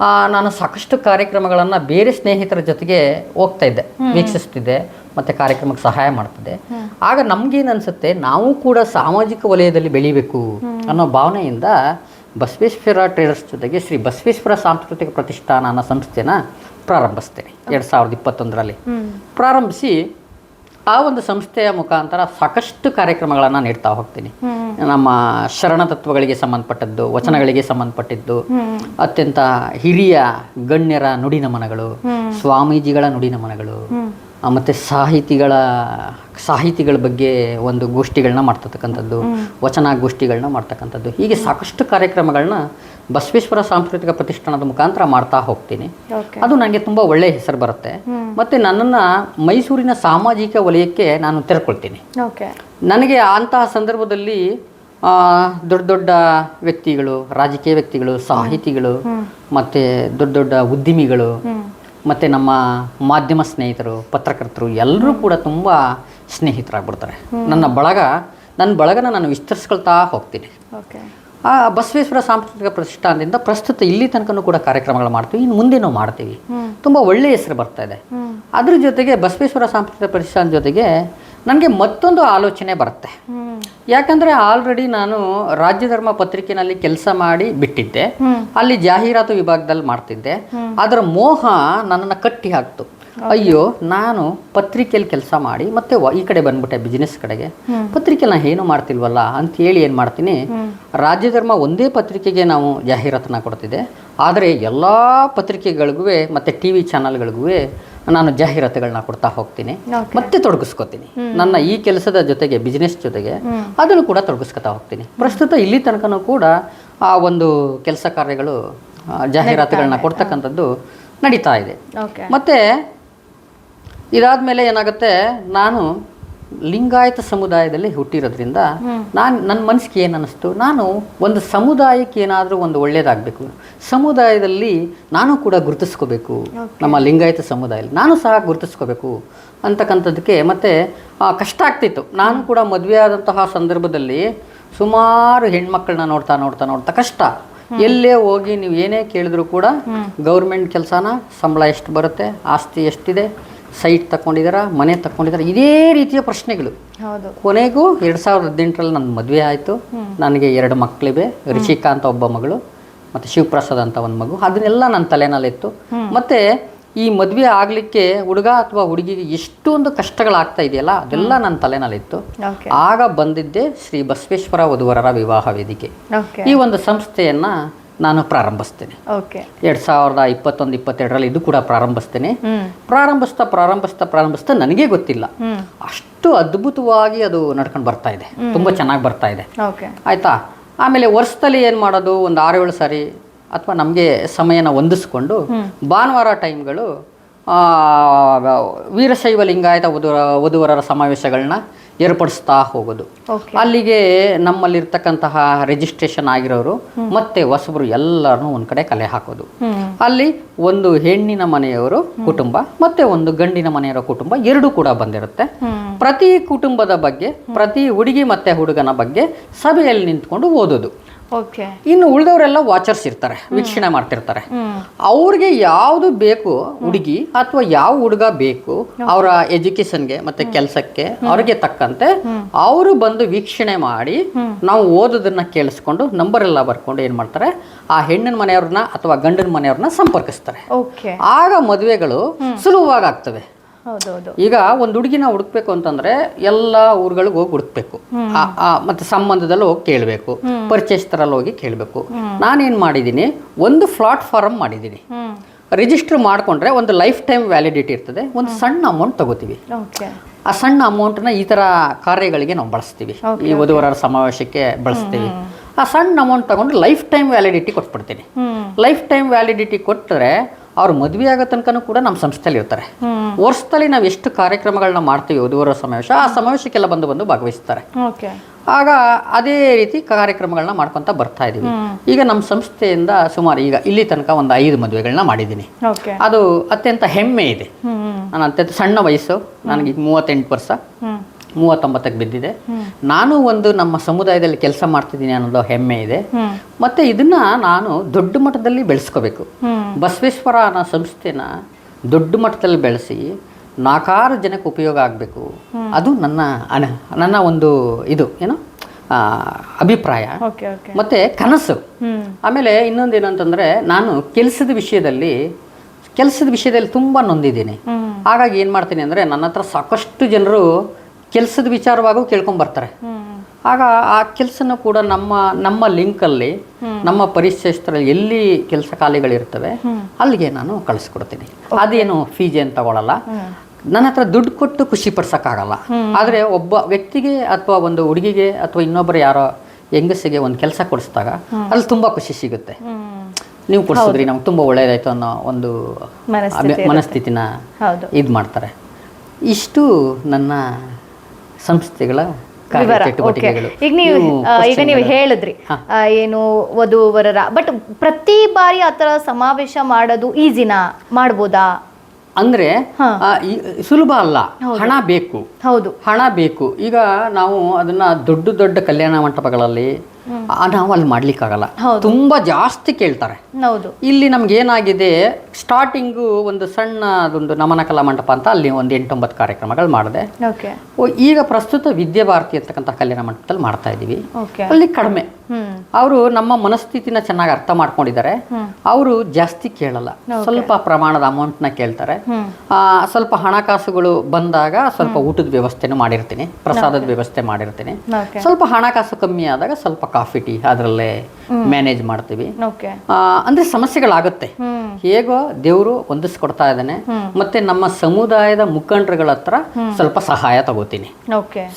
ಆ, ನಾನು ಸಾಕಷ್ಟು ಕಾರ್ಯಕ್ರಮಗಳನ್ನು ಬೇರೆ ಸ್ನೇಹಿತರ ಜೊತೆಗೆ ಹೋಗ್ತಾ ಇದ್ದೆ. ವೀಕ್ಷಿಸ್ತಿದ್ದೆ ಮತ್ತು ಕಾರ್ಯಕ್ರಮಕ್ಕೆ ಸಹಾಯ ಮಾಡ್ತಿದ್ದೆ. ಆಗ ನಮಗೇನು ಅನಿಸುತ್ತೆ ನಾವು ಕೂಡ ಸಾಮಾಜಿಕ ವಲಯದಲ್ಲಿ ಬೆಳಿಬೇಕು ಅನ್ನೋ ಭಾವನೆಯಿಂದ ಬಸವೇಶ್ವರ ಟ್ರೇಡರ್ಸ್ ಜೊತೆಗೆ ಶ್ರೀ ಬಸವೇಶ್ವರ ಸಾಂಸ್ಕೃತಿಕ ಪ್ರತಿಷ್ಠಾನ ಅನ್ನೋ ಸಂಸ್ಥೆನ ಪ್ರಾರಂಭಿಸ್ತೇನೆ. ಎರಡು ಸಾವಿರದ ಇಪ್ಪತ್ತೊಂದರಲ್ಲಿ. ಪ್ರಾರಂಭಿಸಿ ಆ ಒಂದು ಸಂಸ್ಥೆಯ ಮುಖಾಂತರ ಸಾಕಷ್ಟು ಕಾರ್ಯಕ್ರಮಗಳನ್ನು ನೀಡ್ತಾ ಹೋಗ್ತೀನಿ. ನಮ್ಮ ಶರಣ ತತ್ವಗಳಿಗೆ ಸಂಬಂಧಪಟ್ಟದ್ದು ವಚನಗಳಿಗೆ ಸಂಬಂಧಪಟ್ಟಿದ್ದು ಅತ್ಯಂತ ಹಿರಿಯ ಗಣ್ಯರ ನುಡಿ ನಮನಗಳು ಸ್ವಾಮೀಜಿಗಳ ನುಡಿ ನಮನಗಳು ಮತ್ತೆ ಸಾಹಿತಿಗಳ ಸಾಹಿತಿಗಳ ಬಗ್ಗೆ ಒಂದು ಗೋಷ್ಠಿಗಳನ್ನ ಮಾಡ್ತಕ್ಕಂಥದ್ದು ವಚನ ಗೋಷ್ಠಿಗಳನ್ನ ಮಾಡ್ತಕ್ಕಂಥದ್ದು. ಹೀಗೆ ಸಾಕಷ್ಟು ಕಾರ್ಯಕ್ರಮಗಳನ್ನ ಬಸವೇಶ್ವರ ಸಾಂಸ್ಕೃತಿಕ ಪ್ರತಿಷ್ಠಾನದ ಮುಖಾಂತರ ಮಾಡ್ತಾ ಹೋಗ್ತೀನಿ. ಅದು ನನಗೆ ತುಂಬ ಒಳ್ಳೆಯ ಹೆಸರು ಬರುತ್ತೆ. ಮತ್ತು ನನ್ನನ್ನು ಮೈಸೂರಿನ ಸಾಮಾಜಿಕ ವಲಯಕ್ಕೆ ನಾನು ತೆರ್ಕೊಳ್ತೀನಿ. ನನಗೆ ಅಂತಹ ಸಂದರ್ಭದಲ್ಲಿ ಆ, ದೊಡ್ಡ ದೊಡ್ಡ ವ್ಯಕ್ತಿಗಳು ರಾಜಕೀಯ ವ್ಯಕ್ತಿಗಳು ಸಾಹಿತಿಗಳು ಮತ್ತು ದೊಡ್ಡ ದೊಡ್ಡ ಉದ್ಯಮಿಗಳು ಮತ್ತು ನಮ್ಮ ಮಾಧ್ಯಮ ಸ್ನೇಹಿತರು ಪತ್ರಕರ್ತರು ಎಲ್ಲರೂ ಕೂಡ ತುಂಬ ಸ್ನೇಹಿತರಾಗ್ಬಿಡ್ತಾರೆ. ನನ್ನ ಬಳಗ ನನ್ನ ಬಳಗನ ನಾನು ವಿಸ್ತರಿಸ್ಕೊಳ್ತಾ ಹೋಗ್ತೀನಿ. ಆ ಬಸವೇಶ್ವರ ಸಾಂಸ್ಕೃತಿಕ ಪ್ರತಿಷ್ಠಾನದಿಂದ ಪ್ರಸ್ತುತ ಇಲ್ಲಿ ತನಕನೂ ಕೂಡ ಕಾರ್ಯಕ್ರಮಗಳು ಮಾಡ್ತೀವಿ. ಇನ್ನು ಮುಂದೆನೂ ಮಾಡ್ತೀವಿ. ತುಂಬ ಒಳ್ಳೆಯ ಹೆಸರು ಬರ್ತಾ ಇದೆ. ಅದ್ರ ಜೊತೆಗೆ ಬಸವೇಶ್ವರ ಸಾಂಸ್ಕೃತಿಕ ಪ್ರತಿಷ್ಠಾನ ಜೊತೆಗೆ ನನಗೆ ಮತ್ತೊಂದು ಆಲೋಚನೆ ಬರುತ್ತೆ. ಯಾಕಂದರೆ ಆಲ್ರೆಡಿ ನಾನು ರಾಜ್ಯ ಧರ್ಮ ಪತ್ರಿಕೆನಲ್ಲಿ ಕೆಲಸ ಮಾಡಿ ಬಿಟ್ಟಿದ್ದೆ. ಅಲ್ಲಿ ಜಾಹೀರಾತು ವಿಭಾಗದಲ್ಲಿ ಮಾಡ್ತಿದ್ದೆ. ಅದರ ಮೋಹ ನನ್ನನ್ನು ಕಟ್ಟಿ ಹಾಕ್ತು. ಅಯ್ಯೋ ನಾನು ಪತ್ರಿಕೆಯಲ್ಲಿ ಕೆಲಸ ಮಾಡಿ ಮತ್ತೆ ಈ ಕಡೆ ಬಂದ್ಬಿಟ್ಟೆ ಬಿಸ್ನೆಸ್ ಕಡೆಗೆ. ಪತ್ರಿಕೆ ನಾನು ಏನು ಮಾಡ್ತಿಲ್ವಲ್ಲ ಅಂತ ಹೇಳಿ ಏನು ಮಾಡ್ತೀನಿ ರಾಜ್ಯ ಧರ್ಮ ಒಂದೇ ಪತ್ರಿಕೆಗೆ ನಾವು ಜಾಹೀರಾತನ್ನ ಕೊಡ್ತಿದ್ದೆ. ಆದರೆ ಎಲ್ಲ ಪತ್ರಿಕೆಗಳಿಗೂ ಮತ್ತೆ ಟಿ ವಿ ಚಾನಲ್ಗಳಿಗೂ ನಾನು ಜಾಹೀರಾತುಗಳನ್ನ ಕೊಡ್ತಾ ಹೋಗ್ತೀನಿ. ಮತ್ತೆ ತೊಡಗಿಸ್ಕೋತೀನಿ. ನನ್ನ ಈ ಕೆಲಸದ ಜೊತೆಗೆ ಬಿಸ್ನೆಸ್ ಜೊತೆಗೆ ಅದನ್ನು ಕೂಡ ತೊಡಗಿಸ್ಕೊತಾ ಹೋಗ್ತೀನಿ. ಪ್ರಸ್ತುತ ಇಲ್ಲಿ ತನಕನೂ ಕೂಡ ಆ ಒಂದು ಕೆಲಸ ಕಾರ್ಯಗಳು ಜಾಹೀರಾತುಗಳನ್ನ ಕೊಡ್ತಕ್ಕಂಥದ್ದು ನಡೀತಾ ಇದೆ.
ಓಕೆ
ಮತ್ತೆ ಇದಾದ್ಮೇಲೆ ಏನಾಗುತ್ತೆ ನಾನು ಲಿಂಗಾಯತ ಸಮುದಾಯದಲ್ಲಿ ಹುಟ್ಟಿರೋದ್ರಿಂದ ನಾನು ನನ್ನ ಮನಸ್ಸಿಗೆ ಏನು ಅನ್ನಿಸ್ತು ನಾನು ಒಂದು ಸಮುದಾಯಕ್ಕೆ ಏನಾದರೂ ಒಂದು ಒಳ್ಳೇದಾಗಬೇಕು. ಸಮುದಾಯದಲ್ಲಿ ನಾನು ಕೂಡ ಗುರುತಿಸ್ಕೋಬೇಕು. ನಮ್ಮ ಲಿಂಗಾಯತ ಸಮುದಾಯದಲ್ಲಿ. ನಾನು ಸಹ ಗುರುತಿಸ್ಕೋಬೇಕು ಅಂತಕ್ಕಂಥದ್ದಕ್ಕೆ ಮತ್ತು ಕಷ್ಟ ಆಗ್ತಿತ್ತು. ನಾನು ಕೂಡ ಮದುವೆ ಆದಂತಹ ಸಂದರ್ಭದಲ್ಲಿ ಸುಮಾರು ಹೆಣ್ಮಕ್ಳನ್ನ ನೋಡ್ತಾ ನೋಡ್ತಾ ನೋಡ್ತಾ ಕಷ್ಟ. ಎಲ್ಲೇ ಹೋಗಿ ನೀವು ಏನೇ ಕೇಳಿದ್ರು ಕೂಡ ಗೌರ್ಮೆಂಟ್ ಕೆಲಸನ ಸಂಬಳ ಎಷ್ಟು ಬರುತ್ತೆ ಆಸ್ತಿ ಎಷ್ಟಿದೆ ಸೈಟ್ ತಗೊಂಡಿದಾರ ಮನೆ ತಗೊಂಡಿದಾರ ಇದೇ ರೀತಿಯ ಪ್ರಶ್ನೆಗಳು. ಕೊನೆಗೂ ಎರಡು ಸಾವಿರದ ಹದಿನೆಂಟರಲ್ಲಿ ನನ್ನ ಮದುವೆ ಆಯಿತು. ನನಗೆ ಎರಡು ಮಕ್ಕಳಿವೆ ರಿಷಿಕಾ ಅಂತ ಒಬ್ಬ ಮಗಳು ಮತ್ತು ಶಿವಪ್ರಸಾದ್ ಅಂತ ಒಂದು ಮಗು. ಅದನ್ನೆಲ್ಲ ನನ್ನ ತಲೆನಲ್ಲಿತ್ತು. ಮತ್ತು ಈ ಮದುವೆ ಆಗಲಿಕ್ಕೆ ಹುಡುಗ ಅಥವಾ ಹುಡುಗಿಗೆ ಎಷ್ಟೊಂದು ಕಷ್ಟಗಳಾಗ್ತಾ ಇದೆಯಲ್ಲ ಅದೆಲ್ಲ ನನ್ನ ತಲೆನಲ್ಲಿತ್ತು.
ಇತ್ತು
ಆಗ ಬಂದಿದ್ದೆ ಶ್ರೀ ಬಸವೇಶ್ವರ ವಧುವರರ ವಿವಾಹ ವೇದಿಕೆ. ಈ ಒಂದು ಸಂಸ್ಥೆಯನ್ನು ನಾನು ಪ್ರಾರಂಭಿಸ್ತೇನೆ.
ಓಕೆ
ಎರಡು ಸಾವಿರದ ಇಪ್ಪತ್ತೊಂದು ಇಪ್ಪತ್ತೆರಡರಲ್ಲಿ ಇದು ಕೂಡ ಪ್ರಾರಂಭಿಸ್ತೇನೆ. ಪ್ರಾರಂಭಿಸ್ತಾ ಪ್ರಾರಂಭಿಸ್ತಾ ಪ್ರಾರಂಭಿಸ್ತಾ ನನಗೆ ಗೊತ್ತಿಲ್ಲ. ಅಷ್ಟು ಅದ್ಭುತವಾಗಿ ಅದು ನಡ್ಕೊಂಡು ಬರ್ತಾ ಇದೆ. ತುಂಬಾ ಚೆನ್ನಾಗಿ ಬರ್ತಾ ಇದೆ.
ಓಕೆ
ಆಯಿತಾ? ಆಮೇಲೆ ವರ್ಷದಲ್ಲಿ ಏನು ಮಾಡೋದು? ಒಂದು ಆರು ಏಳು ಸಾರಿ ಅಥವಾ ನಮಗೆ ಸಮಯನ ಹೊಂದಿಸ್ಕೊಂಡು ಭಾನುವಾರ ಟೈಮ್ಗಳು ವೀರಶೈವ ಲಿಂಗಾಯತ ವಧು ವಧುವರರ ಸಮಾವೇಶಗಳನ್ನ ಏರ್ಪಡಿಸ್ತಾ ಹೋಗೋದು. ಅಲ್ಲಿಗೆ ನಮ್ಮಲ್ಲಿರ್ತಕ್ಕಂತಹ ರಿಜಿಸ್ಟ್ರೇಷನ್ ಆಗಿರೋರು ಮತ್ತೆ ಹೊಸಬರು ಎಲ್ಲರನ್ನೂ ಒಂದು ಕಡೆ ಕಲೆ ಹಾಕೋದು. ಅಲ್ಲಿ ಒಂದು ಹೆಣ್ಣಿನ ಮನೆಯವರು ಕುಟುಂಬ ಮತ್ತೆ ಒಂದು ಗಂಡಿನ ಮನೆಯವರ ಕುಟುಂಬ ಎರಡೂ ಕೂಡ ಬಂದಿರುತ್ತೆ. ಪ್ರತಿ ಕುಟುಂಬದ ಬಗ್ಗೆ ಪ್ರತಿ ಹುಡುಗಿ ಮತ್ತೆ ಹುಡುಗನ ಬಗ್ಗೆ ಸಭೆಯಲ್ಲಿ ನಿಂತ್ಕೊಂಡು ಓದೋದು.
ಓಕೆ
ಇನ್ನು ಉಳಿದವರೆಲ್ಲ ವಾಚರ್ಸ್ ಇರ್ತಾರೆ ವೀಕ್ಷಣೆ ಮಾಡ್ತಿರ್ತಾರೆ. ಅವ್ರಿಗೆ ಯಾವುದು ಬೇಕು ಹುಡುಗಿ ಅಥವಾ ಯಾವ ಹುಡುಗ ಬೇಕು ಅವರ ಎಜುಕೇಶನ್ಗೆ ಮತ್ತೆ ಕೆಲಸಕ್ಕೆ ಅವ್ರಿಗೆ ತಕ್ಕಂತೆ ಅವರು ಬಂದು ವೀಕ್ಷಣೆ ಮಾಡಿ ನಾವು ಓದೋದನ್ನ ಕೇಳಿಸ್ಕೊಂಡು ನಂಬರ್ ಎಲ್ಲ ಬರ್ಕೊಂಡು ಏನ್ ಮಾಡ್ತಾರೆ ಆ ಹೆಣ್ಣಿನ ಮನೆಯವ್ರನ್ನ ಅಥವಾ ಗಂಡನ ಮನೆಯವ್ರನ್ನ ಸಂಪರ್ಕಿಸ್ತಾರೆ.
ಓಕೆ
ಆಗ ಮದುವೆಗಳು ಸುಲಭವಾಗಿ ಆಗ್ತವೆ. ಈಗ ಒಂದು ಹುಡುಗಿನ ಹುಡುಕ್ಬೇಕು ಅಂತಂದ್ರೆ ಎಲ್ಲ ಊರುಗಳಿಗೆ ಹೋಗಿ ಹುಡುಕ್ಬೇಕು. ಮತ್ತೆ ಸಂಬಂಧದಲ್ಲಿ ಹೋಗಿ ಕೇಳಬೇಕು. ಪರಿಚಯಸ್ಥರಲ್ಲಿ ಹೋಗಿ ಕೇಳಬೇಕು. ನಾನೇನು ಮಾಡಿದ್ದೀನಿ ಒಂದು ಪ್ಲಾಟ್ಫಾರ್ಮ್ ಮಾಡಿದ್ದೀನಿ
ಮಾಡಿದೀನಿ
ರಿಜಿಸ್ಟರ್ ಮಾಡ್ಕೊಂಡ್ರೆ ಒಂದು ಲೈಫ್ ಟೈಮ್ ವ್ಯಾಲಿಡಿಟಿ ಇರ್ತದೆ. ಒಂದು ಸಣ್ಣ ಅಮೌಂಟ್ ತಗೋತೀವಿ. ಆ ಸಣ್ಣ ಅಮೌಂಟ್ನ ಈ ಥರ ಕಾರ್ಯಗಳಿಗೆ ನಾವು ಬಳಸ್ತೀವಿ. ಈ ವಧುವರರ ಸಮಾವೇಶಕ್ಕೆ ಬಳಸ್ತೀವಿ. ಆ ಸಣ್ಣ ಅಮೌಂಟ್ ತಗೊಂಡು ಲೈಫ್ ಟೈಮ್ ವ್ಯಾಲಿಡಿಟಿ ಕೊಟ್ಬಿಡ್ತೀನಿ. ಲೈಫ್ ಟೈಮ್ ವ್ಯಾಲಿಡಿಟಿ ಕೊಟ್ಟರೆ ಅವ್ರು ಮದುವೆ ಆಗೋ ತನಕನೂ ಕೂಡ ನಮ್ಮ ಸಂಸ್ಥೆಯಲ್ಲಿ ಇರ್ತಾರೆ. ವರ್ಷದಲ್ಲಿ ನಾವು ಎಷ್ಟು ಕಾರ್ಯಕ್ರಮಗಳನ್ನ ಮಾಡ್ತೀವಿ ವಧುವರ ಸಮಾವೇಶ ಆ ಸಮಾವೇಶಕ್ಕೆಲ್ಲ ಬಂದು ಬಂದು ಭಾಗವಹಿಸ್ತಾರೆ. ಆಗ ಅದೇ ರೀತಿ ಕಾರ್ಯಕ್ರಮಗಳನ್ನ ಮಾಡ್ಕೊತಾ ಬರ್ತಾ ಇದೀವಿ. ಈಗ ನಮ್ಮ ಸಂಸ್ಥೆಯಿಂದ ಸುಮಾರು ಈಗ ಇಲ್ಲಿ ತನಕ ಒಂದು ಐದು ಮದುವೆಗಳನ್ನ ಮಾಡಿದ್ದೀನಿ. ಅದು ಅತ್ಯಂತ ಹೆಮ್ಮೆ ಇದೆ. ನಾನು ಅತ್ಯಂತ ಸಣ್ಣ ವಯಸ್ಸು ನನಗೆ ಮೂವತ್ತೆಂಟು ವರ್ಷ. ಮೂವತ್ತೊಂಬತ್ತಕ್ಕೆ ಬಿದ್ದಿದೆ. ನಾನು ಒಂದು ನಮ್ಮ ಸಮುದಾಯದಲ್ಲಿ ಕೆಲಸ ಮಾಡ್ತಿದ್ದೀನಿ ಅನ್ನೋದು ಹೆಮ್ಮೆ ಇದೆ. ಮತ್ತೆ ಇದನ್ನ ನಾನು ದೊಡ್ಡ ಮಟ್ಟದಲ್ಲಿ ಬೆಳೆಸ್ಕೋಬೇಕು. ಬಸವೇಶ್ವರ ಅನ್ನೋ ಸಂಸ್ಥೆನ ದೊಡ್ಡ ಮಟ್ಟದಲ್ಲಿ ಬೆಳೆಸಿ ನಾಲ್ಕಾರು ಜನಕ್ಕೆ ಉಪಯೋಗ ಆಗಬೇಕು. ಅದು ನನ್ನ ಅನ ನನ್ನ ಒಂದು ಇದು ಏನು? ಅಭಿಪ್ರಾಯ. ಮತ್ತೆ ಕನಸು. ಆಮೇಲೆ ಇನ್ನೊಂದು ಏನಂತಂದ್ರೆ ನಾನು ಕೆಲಸದ ವಿಷಯದಲ್ಲಿ ಕೆಲಸದ ವಿಷಯದಲ್ಲಿ ತುಂಬ ನೊಂದಿದ್ದೀನಿ. ಹಾಗಾಗಿ ಏನು ಮಾಡ್ತೀನಿ ಅಂದರೆ ನನ್ನ ಹತ್ರ ಸಾಕಷ್ಟು ಜನರು ಕೆಲಸದ ವಿಚಾರವಾಗೂ ಕೇಳ್ಕೊಂಬರ್ತಾರೆ. ಆಗ ಆ ಕೆಲಸನ ಕೂಡ ನಮ್ಮ ನಮ್ಮ ಲಿಂಕಲ್ಲಿ ನಮ್ಮ ಪರಿಸ್ಥಿತರಲ್ಲಿ ಎಲ್ಲಿ ಕೆಲಸ ಖಾಲಿಗಳಿರ್ತವೆ ಅಲ್ಲಿಗೆ ನಾನು ಕಳಿಸ್ಕೊಡ್ತೀನಿ. ಅದೇನು ಫೀಸ್ ಏನು ತಗೊಳ್ಳಲ್ಲ ನನ್ನ ಹತ್ರ ದುಡ್ಡು ಕೊಟ್ಟು ಖುಷಿ ಪಡ್ಸೋಕ್ಕಾಗಲ್ಲ. ಆದರೆ ಒಬ್ಬ ವ್ಯಕ್ತಿಗೆ ಅಥವಾ ಒಂದು ಹುಡುಗಿಗೆ ಅಥವಾ ಇನ್ನೊಬ್ಬರು ಯಾರೋ ಹೆಂಗಸಿಗೆ ಒಂದು ಕೆಲಸ ಕೊಡಿಸಿದಾಗ ಅಲ್ಲಿ ತುಂಬ ಖುಷಿ ಸಿಗುತ್ತೆ. ನೀವು ಕೊಡಿಸಿದ್ರಿ ನಮ್ಗೆ ತುಂಬ ಒಳ್ಳೇದಾಯ್ತು ಅನ್ನೋ ಒಂದು ಮನಸ್ಥಿತಿನ ಇದು ಮಾಡ್ತಾರೆ ಇಷ್ಟು ನನ್ನ ಸಂಸ್ಥೆಗಳ
ಈಗ ನೀವು ಈಗ ನೀವು ಹೇಳಿದ್ರಿ. ಏನು ವಧು ವರರ ಬಟ್ ಪ್ರತಿ ಬಾರಿ ಆ ಥರ ಸಮಾವೇಶ ಮಾಡೋದು ಈಜಿನಾ ಮಾಡ್ಬೋದಾ?
ಅಂದ್ರೆ ಸುಲಭ ಅಲ್ಲ. ಹಣ ಬೇಕು.
ಹೌದು.
ಹಣ ಬೇಕು. ಈಗ ನಾವು ಅದನ್ನ ದೊಡ್ಡ ದೊಡ್ಡ ಕಲ್ಯಾಣ ಮಂಟಪಗಳಲ್ಲಿ ನಾವು ಅಲ್ಲಿ ಮಾಡ್ಲಿಕ್ಕಾಗಲ್ಲ. ತುಂಬಾ ಜಾಸ್ತಿ ಕೇಳ್ತಾರೆ.
ಹೌದು.
ಇಲ್ಲಿ ನಮ್ಗೆ ಏನಾಗಿದೆ ಸ್ಟಾರ್ಟಿಂಗು ಒಂದು ಸಣ್ಣ ಅದೊಂದು ನಮನ ಕಲಾ ಮಂಟಪ ಅಂತ ಅಲ್ಲಿ ಒಂದು ಎಂಟೊಂಬತ್ತು ಕಾರ್ಯಕ್ರಮಗಳು ಮಾಡಿದೆ. ಈಗ ಪ್ರಸ್ತುತ ವಿದ್ಯಾಭಾರತಿ ಅಂತಕ್ಕಂಥ ಕಲ್ಯಾಣ ಮಂಟಪದಲ್ಲಿ ಮಾಡ್ತಾ ಇದ್ದೀವಿ
ಓಕೆ.
ಅಲ್ಲಿ ಕಡಿಮೆ. ಅವರು ನಮ್ಮ ಮನಸ್ಥಿತಿನ ಚೆನ್ನಾಗಿ ಅರ್ಥ ಮಾಡ್ಕೊಂಡಿದ್ದಾರೆ. ಅವರು ಜಾಸ್ತಿ ಕೇಳಲ್ಲ. ಸ್ವಲ್ಪ ಪ್ರಮಾಣದ ಅಮೌಂಟ್ನ ಕೇಳ್ತಾರೆ. ಸ್ವಲ್ಪ ಹಣಕಾಸುಗಳು ಬಂದಾಗ ಸ್ವಲ್ಪ ಊಟದ ವ್ಯವಸ್ಥೆನೂ ಮಾಡಿರ್ತೀನಿ. ಪ್ರಸಾದದ ವ್ಯವಸ್ಥೆ ಮಾಡಿರ್ತೀನಿ. ಸ್ವಲ್ಪ ಹಣಕಾಸು ಕಮ್ಮಿ ಆದಾಗ ಸ್ವಲ್ಪ ಕಾಫಿ ಟೀ ಅದರಲ್ಲೇ ಮ್ಯಾನೇಜ್ ಮಾಡ್ತೀವಿ. ಅಂದ್ರೆ ಸಮಸ್ಯೆಗಳಾಗುತ್ತೆ. ಹೇಗೋ ದೇವರು ಹೊಂದಿಸ್ಕೊಡ್ತಾ ಇದ್ದಾನೆ. ಮತ್ತೆ ನಮ್ಮ ಸಮುದಾಯದ ಮುಖಂಡರುಗಳ ಹತ್ರ ಸ್ವಲ್ಪ ಸಹಾಯ ತಗೋತೀನಿ.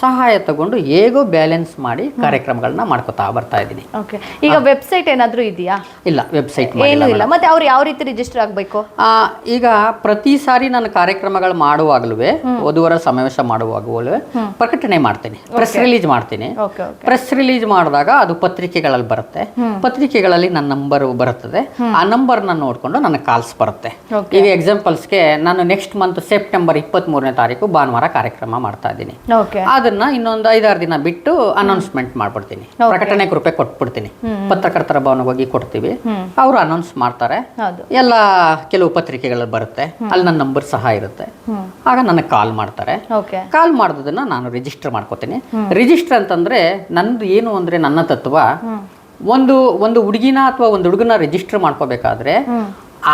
ಸಹಾಯ ತಗೊಂಡು ಹೇಗೋ ಬ್ಯಾಲೆನ್ಸ್ ಮಾಡಿ ಕಾರ್ಯಕ್ರಮಗಳನ್ನ ಮಾಡ್ಕೊತಾ ಬರ್ತಾ ಇದ್ದೀನಿ.
ಓಕೆ ಈಗ ವೆಬ್ಸೈಟ್ ಏನಾದರೂ ಇದೆಯಾ?
ಇಲ್ಲ ವೆಬ್ಸೈಟ್
ಏನು ಇಲ್ಲ. ಮತ್ತೆ ಅವ್ರು ಯಾವ ರೀತಿ ರಿಜಿಸ್ಟರ್ ಆಗಬೇಕು?
ಈಗ ಪ್ರತಿ ಸಾರಿ ನಾನು ಕಾರ್ಯಕ್ರಮಗಳು ಮಾಡುವಾಗಲೂ ವಧುವರ ಸಮಾವೇಶ ಮಾಡುವಾಗಲೂ ಪ್ರಕಟಣೆ ಮಾಡ್ತೀನಿ. ಪ್ರೆಸ್ ರಿಲೀಸ್ ಮಾಡ್ತೀನಿ. ಪ್ರೆಸ್ ರಿಲೀಸ್ ಮಾಡಿದಾಗ ಅದು ಪತ್ರಿಕೆಗಳಲ್ಲಿ ಬರುತ್ತೆ. ಪತ್ರಿಕೆಗಳಲ್ಲಿ ನನ್ನ ನಂಬರ್ ಬರುತ್ತದೆ. ಆ ನಂಬರ್ನ ನೋಡಿಕೊಂಡು ನನಗೆ ಕಾಲ್ಸ್ ಬರುತ್ತೆ. ಈಗ ಎಕ್ಸಾಂಪಲ್ಸ್ಗೆ ನಾನು ನೆಕ್ಸ್ಟ್ ಮಂತ್ ಸೆಪ್ಟೆಂಬರ್ ಇಪ್ಪತ್ತ್ ಮೂರನೇ ತಾರೀಕು ಭಾನುವಾರ ಕಾರ್ಯಕ್ರಮ ಮಾಡ್ತಾ ಇದ್ದೀನಿ. ಅದನ್ನ ಇನ್ನೊಂದು ಐದಾರು ದಿನ ಬಿಟ್ಟು ಅನೌನ್ಸ್ಮೆಂಟ್ ಮಾಡ್ಬಿಡ್ತೀನಿ. ಪ್ರಕಟಣೆ ಕೃಪೆ ಕೊಟ್ಬಿಡ್ತೀನಿ. ಪತ್ರಕರ್ತರ ಭವನವಾಗಿ ಕೊಡ್ತೀವಿ. ಅವರು ಅನೌನ್ಸ್ ಮಾಡ್ತಾರೆ. ಎಲ್ಲ ಕೆಲವು ಪತ್ರಿಕೆಗಳು ಬರುತ್ತೆ. ಅಲ್ಲಿ ನನ್ನ ನಂಬರ್ ಸಹ ಇರುತ್ತೆ. ಆಗ ನನಗೆ ಕಾಲ್ ಮಾಡ್ತಾರೆ. ಕಾಲ್ ಮಾಡೋದನ್ನ ನಾನು ರಿಜಿಸ್ಟರ್ ಮಾಡ್ಕೋತೀನಿ. ರಿಜಿಸ್ಟರ್ ಅಂತಂದ್ರೆ ನಂದು ಏನು ಅಂದ್ರೆ ನನ್ನ ತತ್ವ ಒಂದು ಒಂದು ಹುಡುಗಿನ ಅಥವಾ ಒಂದು ಹುಡುಗನ ರಿಜಿಸ್ಟರ್ ಮಾಡ್ಕೋಬೇಕಾದ್ರೆ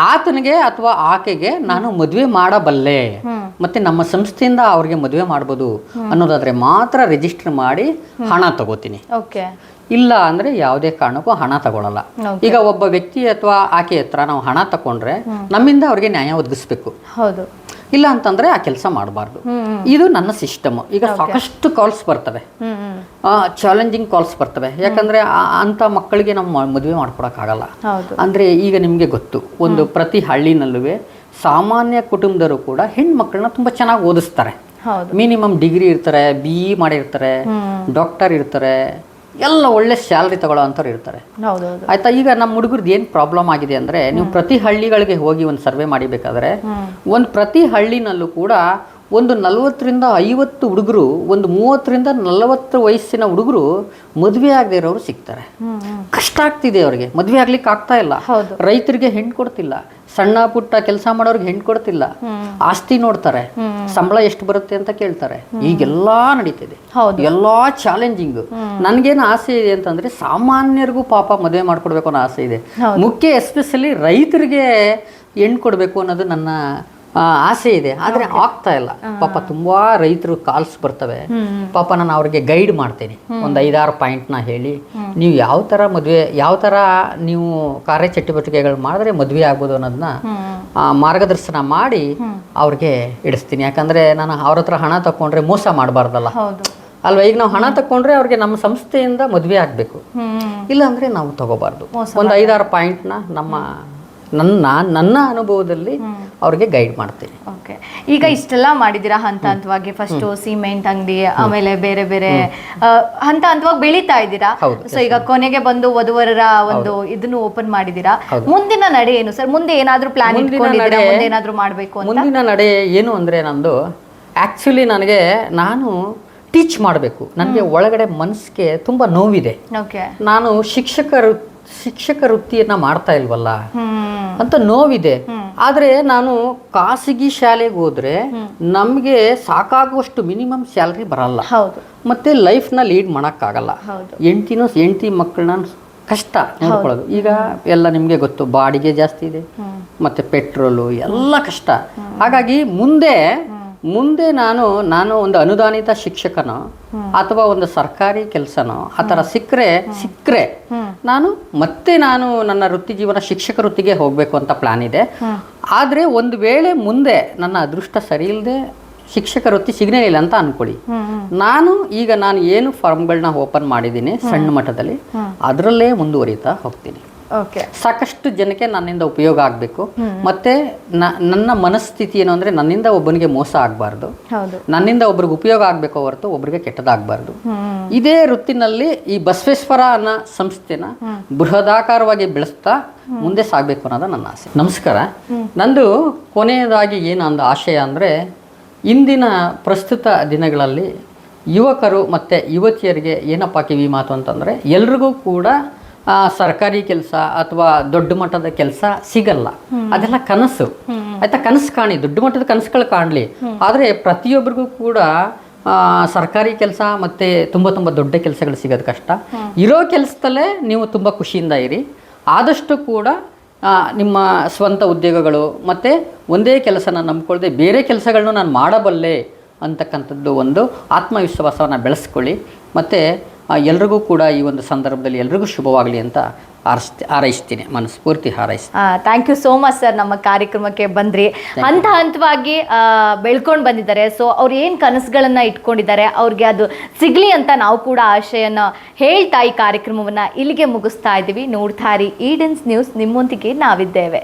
ಆತನಿಗೆ ಅಥವಾ ಆಕೆಗೆ ನಾನು ಮದುವೆ ಮಾಡಬಲ್ಲೆ. ಮತ್ತೆ ನಮ್ಮ ಸಂಸ್ಥೆಯಿಂದ ಅವ್ರಿಗೆ ಮದುವೆ ಮಾಡ್ಬೋದು ಅನ್ನೋದಾದ್ರೆ ಮಾತ್ರ ರಿಜಿಸ್ಟರ್ ಮಾಡಿ ಹಣ ತಗೋತೀನಿ. ಇಲ್ಲ ಅಂದ್ರೆ ಯಾವುದೇ ಕಾರಣಕ್ಕೂ ಹಣ ತಗೊಳ್ಳಲ್ಲ ಈಗ ಒಬ್ಬ ವ್ಯಕ್ತಿ ಅಥವಾ ಆಕೆ ಹತ್ರ ನಾವು ಹಣ ತಕೊಂಡ್ರೆ ನಮ್ಮಿಂದ ಅವ್ರಿಗೆ ನ್ಯಾಯ ಒದಗಿಸ್ಬೇಕು.
ಹೌದು.
ಇಲ್ಲ ಅಂತಂದ್ರೆ ಆ ಕೆಲಸ ಮಾಡಬಾರ್ದು. ಇದು ನನ್ನ ಸಿಸ್ಟಮ್. ಈಗ ಸಾಕಷ್ಟು ಕಾಲ್ಸ್ ಬರ್ತವೆ. ಚಾಲೆಂಜಿಂಗ್ ಕಾಲ್ಸ್ ಬರ್ತವೆ. ಯಾಕಂದ್ರೆ ಅಂತ ಮಕ್ಕಳಿಗೆ ನಾವು ಮದುವೆ ಮಾಡ್ಕೊಡಕ್ಕಾಗಲ್ಲ. ಅಂದ್ರೆ ಈಗ ನಿಮಗೆ ಗೊತ್ತು ಒಂದು ಪ್ರತಿ ಹಳ್ಳಿನಲ್ಲೂ ಸಾಮಾನ್ಯ ಕುಟುಂಬದವರು ಕೂಡ ಹೆಣ್ಮಕ್ಳನ್ನ ತುಂಬಾ ಚೆನ್ನಾಗಿ ಓದಿಸ್ತಾರೆ. ಮಿನಿಮಮ್ ಡಿಗ್ರಿ ಇರ್ತಾರೆ ಬಿ ಇ ಮಾಡಿರ್ತಾರೆ ಡಾಕ್ಟರ್ ಇರ್ತಾರೆ ಎಲ್ಲ ಒಳ್ಳೆ ಸ್ಯಾಲ್ರಿ ತಗೊಳ್ಳೋ ಅಂಥವ್ರು ಇರ್ತಾರೆ ಆಯ್ತಾ ಈಗ ನಮ್ಮ ಹುಡುಗರದ್ದು ಏನು ಪ್ರಾಬ್ಲಮ್ ಆಗಿದೆ ಅಂದರೆ ನೀವು ಪ್ರತಿ ಹಳ್ಳಿಗಳಿಗೆ ಹೋಗಿ ಒಂದು ಸರ್ವೆ ಮಾಡಿಬೇಕಾದ್ರೆ ಒಂದು ಪ್ರತಿ ಹಳ್ಳಿನಲ್ಲೂ ಕೂಡ ಒಂದು ನಲವತ್ತರಿಂದ ಐವತ್ತು ಹುಡುಗರು ಒಂದು ಮೂವತ್ತರಿಂದ ನಲವತ್ತು ವಯಸ್ಸಿನ ಹುಡುಗರು ಮದುವೆ ಆಗದೆ ಇರೋರು ಸಿಗ್ತಾರೆ. ಕಷ್ಟ ಆಗ್ತಿದೆ ಅವ್ರಿಗೆ. ಮದುವೆ ಆಗ್ಲಿಕ್ಕೆ ಆಗ್ತಾ ಇಲ್ಲ. ರೈತರಿಗೆ ಹೆಣ್ಣು ಕೊಡ್ತಿಲ್ಲ. ಸಣ್ಣ ಪುಟ್ಟ ಕೆಲಸ ಮಾಡೋರಿಗೆ ಹೆಣ್ಣು ಕೊಡ್ತಿಲ್ಲ. ಆಸ್ತಿ ನೋಡ್ತಾರೆ. ಸಂಬಳ ಎಷ್ಟು ಬರುತ್ತೆ ಅಂತ ಕೇಳ್ತಾರೆ. ಈಗೆಲ್ಲಾ ನಡೀತಿದೆ. ಎಲ್ಲಾ ಚಾಲೆಂಜಿಂಗ್. ನನ್ಗೇನು ಆಸೆ ಇದೆ ಅಂತಂದ್ರೆ ಸಾಮಾನ್ಯರಿಗೂ ಪಾಪ ಮದುವೆ ಮಾಡ್ಕೊಡ್ಬೇಕು ಅನ್ನೋ ಆಸೆ ಇದೆ. ಮುಖ್ಯ ಎಸ್ಪೆಷಲಿ ರೈತರಿಗೆ ಹೆಣ್ಣು ಕೊಡಬೇಕು ಅನ್ನೋದು ನನ್ನ ಆಸೆ ಇದೆ. ಆದ್ರೆ ಆಗ್ತಾ ಇಲ್ಲ. ಪಾಪ ತುಂಬಾ ರೈತರು ಕಾಲ್ಸ್ ಬರ್ತವೆ. ಪಾಪ ನಾನು ಅವ್ರಿಗೆ ಗೈಡ್ ಮಾಡ್ತೇನೆ. ಒಂದು ಐದಾರು ಪಾಯಿಂಟ್ನ ಹೇಳಿ. ನೀವು ಯಾವ ಥರ ಮದುವೆ ಯಾವ ಥರ ನೀವು ಕಾರ್ಯ ಕಾರ್ಯಚಟುವಟಿಕೆಗಳು ಮಾಡಿದ್ರೆ ಮದುವೆ ಆಗ್ಬೋದು ಅನ್ನೋದನ್ನ ಆ, ಮಾರ್ಗದರ್ಶನ ಮಾಡಿ ಅವ್ರಿಗೆ ಇಡಿಸ್ತೀನಿ. ಯಾಕಂದ್ರೆ ನಾನು ಅವ್ರ ಹತ್ರ ಹಣ ತಕೊಂಡ್ರೆ ಮೋಸ ಮಾಡಬಾರ್ದಲ್ಲ. ಅಲ್ವಾ? ಈಗ ನಾವು ಹಣ ತಕೊಂಡ್ರೆ ಅವ್ರಿಗೆ ನಮ್ಮ ಸಂಸ್ಥೆಯಿಂದ ಮದುವೆ ಆಗಬೇಕು.
ಇಲ್ಲಾಂದ್ರೆ
ಇಲ್ಲ ಅಂದ್ರೆ ನಾವು ತಗೋಬಾರ್ದು. ಒಂದು ಐದಾರು ಪಾಯಿಂಟ್ನ ನಮ್ಮ ನನ್ನ ನನ್ನ ಅನುಭವದಲ್ಲಿ ಅವ್ರಿಗೆ ಗೈಡ್ ಮಾಡ್ತೀನಿ.
ಓಕೆ ಈಗ ಇಷ್ಟೆಲ್ಲ ಮಾಡಿದ್ದೀರಾ ಹಂತ ಹಂತವಾಗಿ? ಫಸ್ಟ್ ಸಿಮೆಂಟ್ ಅಂಗಡಿ ಆಮೇಲೆ ಬೇರೆ ಬೇರೆ ಹಂತ ಹಂತವಾಗಿ ಬೆಳೀತಾ ಇದ್ದೀರಾ? ಸೊ ಈಗ ಕೊನೆಗೆ ಬಂದು ವಧುವರರ ಒಂದು ಇದನ್ನು ಓಪನ್ ಮಾಡಿದ್ದೀರಾ? ಮುಂದಿನ ನಡೆ ಏನು ಸರ್? ಮುಂದೆ ಏನಾದರೂ ಪ್ಲಾನ್ ಇಟ್ಕೊಂಡಿದ್ದೀರಾ? ಮುಂದೆ ಏನಾದ್ರೂ ಮಾಡಬೇಕು ಅಂತ?
ಮುಂದಿನ ನಡೆ ಏನು ಅಂದರೆ ನಂದು ಆ್ಯಕ್ಚುಲಿ ನನಗೆ ನಾನು ಟೀಚ್ ಮಾಡಬೇಕು. ನನಗೆ ಒಳಗಡೆ ಮನಸ್ಸಿಗೆ ತುಂಬ ನೋವಿದೆ.
ಓಕೆ
ನಾನು ಶಿಕ್ಷಕ ವೃ- ಶಿಕ್ಷಕ ವೃತ್ತಿಯನ್ನ ಮಾಡ್ತಾ ಇಲ್ವಲ್ಲ? ಅಂತ ನೋವಿದೆ. ಆದರೆ ನಾನು ಖಾಸಗಿ ಶಾಲೆಗೆ ಹೋದ್ರೆ ನಮಗೆ ಸಾಕಾಗುವಷ್ಟು ಮಿನಿಮಮ್ ಸ್ಯಾಲ್ರಿ ಬರಲ್ಲ. ಮತ್ತೆ ಲೈಫ್ನ ಲೀಡ್ ಮಾಡೋಕ್ಕಾಗಲ್ಲ.
ಎಂಟಿನ
ಹೆಂಡ್ತಿನೂ ಹೆಂಡ್ತಿ ಮಕ್ಕಳನ್ನ ಕಷ್ಟ ನೋಡ್ಕೊಳ್ಳೋದು. ಈಗ ಎಲ್ಲ ನಿಮಗೆ ಗೊತ್ತು ಬಾಡಿಗೆ ಜಾಸ್ತಿ ಇದೆ. ಮತ್ತೆ ಪೆಟ್ರೋಲು ಎಲ್ಲ ಕಷ್ಟ. ಹಾಗಾಗಿ ಮುಂದೆ ಮುಂದೆ ನಾನು ನಾನು ಒಂದು ಅನುದಾನಿತ ಶಿಕ್ಷಕನೋ ಅಥವಾ ಒಂದು ಸರ್ಕಾರಿ ಕೆಲಸನೋ ಆ ಥರ ಸಿಕ್ಕರೆ ಸಿಕ್ಕರೆ ನಾನು ಮತ್ತೆ ನಾನು ನನ್ನ ವೃತ್ತಿ ಜೀವನ ಶಿಕ್ಷಕ ವೃತ್ತಿಗೆ ಹೋಗಬೇಕು ಅಂತ ಪ್ಲಾನ್ ಇದೆ. ಆದರೆ ಒಂದು ವೇಳೆ ಮುಂದೆ ನನ್ನ ಅದೃಷ್ಟ ಸರಿ ಇಲ್ಲದೆ ಶಿಕ್ಷಕ ವೃತ್ತಿ ಸಿಗ್ನೇ ಇಲ್ಲ ಅಂತ ಅನ್ಕೊಳ್ಳಿ. ನಾನು ಈಗ ನಾನು ಏನು ಫಾರ್ಮ್ಗಳನ್ನ ಓಪನ್ ಮಾಡಿದ್ದೀನಿ ಸಣ್ಣ ಮಟ್ಟದಲ್ಲಿ ಅದರಲ್ಲೇ ಮುಂದುವರಿತಾ ಹೋಗ್ತೀನಿ. ಸಾಕಷ್ಟು ಜನಕ್ಕೆ ನನ್ನಿಂದ ಉಪಯೋಗ ಆಗಬೇಕು. ಮತ್ತೆ ನನ್ನ ಮನಸ್ಥಿತಿ ಏನು ಅಂದ್ರೆ ನನ್ನಿಂದ ಒಬ್ಬನಿಗೆ ಮೋಸ ಆಗಬಾರ್ದು. ನನ್ನಿಂದ ಒಬ್ರಿಗೆ ಉಪಯೋಗ ಆಗಬೇಕು ಹೊರತು ಒಬ್ರಿಗೆ ಕೆಟ್ಟದಾಗಬಾರ್ದು. ಇದೇ ವೃತ್ತಿನಲ್ಲಿ ಈ ಬಸವೇಶ್ವರ ಅನ್ನೋ ಸಂಸ್ಥೆನ ಬೃಹದಾಕಾರವಾಗಿ ಬೆಳೆಸ್ತಾ ಮುಂದೆ ಸಾಗಬೇಕು ಅನ್ನೋದು ನನ್ನ ಆಸೆ. ನಮಸ್ಕಾರ. ನಂದು ಕೊನೆಯದಾಗಿ ಏನು ಅಂದ ಆಶಯ ಅಂದರೆ ಇಂದಿನ ಪ್ರಸ್ತುತ ದಿನಗಳಲ್ಲಿ ಯುವಕರು ಮತ್ತು ಯುವತಿಯರಿಗೆ ಏನಪ್ಪ ಕಿವಿ ಮಾತು ಅಂತಂದರೆ ಎಲ್ರಿಗೂ ಕೂಡ ಸರ್ಕಾರಿ ಕೆಲಸ ಅಥವಾ ದೊಡ್ಡ ಮಟ್ಟದ ಕೆಲಸ ಸಿಗಲ್ಲ. ಅದೆಲ್ಲ ಕನಸು. ಆಯ್ತಾ ಕನಸು ಕಾಣಿ ದೊಡ್ಡ ಮಟ್ಟದ ಕನಸುಗಳು ಕಾಣಲಿ. ಆದರೆ ಪ್ರತಿಯೊಬ್ಬರಿಗೂ ಕೂಡ ಆ, ಸರ್ಕಾರಿ ಕೆಲಸ ಮತ್ತು ತುಂಬ ತುಂಬ ದೊಡ್ಡ ಕೆಲಸಗಳು ಸಿಗೋದು ಕಷ್ಟ. ಇರೋ ಕೆಲಸದಲ್ಲೇ ನೀವು ತುಂಬ ಖುಷಿಯಿಂದ ಇರಿ. ಆದಷ್ಟು ಕೂಡ ನಿಮ್ಮ ಸ್ವಂತ ಉದ್ಯೋಗಗಳು ಮತ್ತು ಒಂದೇ ಕೆಲಸನ ನಂಬ್ಕೊಳ್ದೆ ಬೇರೆ ಕೆಲಸಗಳನ್ನು ನಾನು ಮಾಡಬಲ್ಲೆ ಅಂತಕ್ಕಂಥದ್ದು ಒಂದು ಆತ್ಮವಿಶ್ವಾಸವನ್ನು ಬೆಳೆಸ್ಕೊಳ್ಳಿ. ಮತ್ತು ಎಲ್ರಿಗೂ ಕೂಡ ಈ ಒಂದು ಸಂದರ್ಭದಲ್ಲಿ ಎಲ್ರಿಗೂ ಶುಭವಾಗಲಿ ಅಂತ ಹಾರೈಸ್ತಿ ಹಾರೈಸ್ತೀನಿ. ಮನಸ್ಫೂರ್ತಿ ಹಾರೈಸ್ತೀನಿ
thank you so much sir ನಮ್ಮ ಕಾರ್ಯಕ್ರಮಕ್ಕೆ ಬಂದ್ರಿ. ಹಂತ ಹಂತವಾಗಿ ಬೆಳ್ಕೊಂಡು ಬಂದಿದ್ದಾರೆ. ಸೊ ಅವ್ರು ಏನು ಕನಸುಗಳನ್ನ ಇಟ್ಕೊಂಡಿದ್ದಾರೆ ಅವ್ರಿಗೆ ಅದು ಸಿಗ್ಲಿ ಅಂತ ನಾವು ಕೂಡ ಆಶಯನ ಹೇಳ್ತಾ ಈ ಕಾರ್ಯಕ್ರಮವನ್ನ ಇಲ್ಲಿಗೆ ಮುಗಿಸ್ತಾ ಇದ್ದೀವಿ ನೋಡ್ತಾ ಇರಿ ಈಡನ್ಸ್ ನ್ಯೂಸ್ ನಿಮ್ಮೊಂದಿಗೆ ನಾವಿದ್ದೇವೆ.